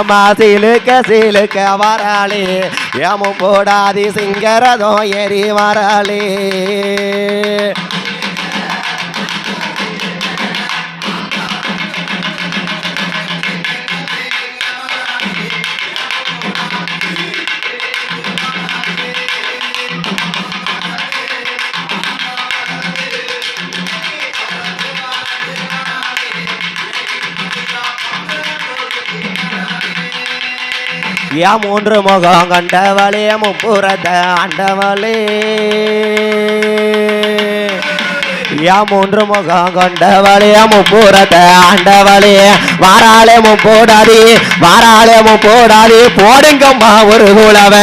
அம்மா சீலுக்க சீலுக்க வராளே. ஏமும் போடாதி சிங்கரதோ எரி வராளே. யா மூன்று முகம் கண்டவளே முப்புறத ஆண்டவளே யா மூன்று முகம் கொண்டவளே முப்புறத்தை ஆண்டவளே வாராளே முப்போடாதி வாராளே முப்போடாதி. போடுங்கம்மா ஒரு குலவ.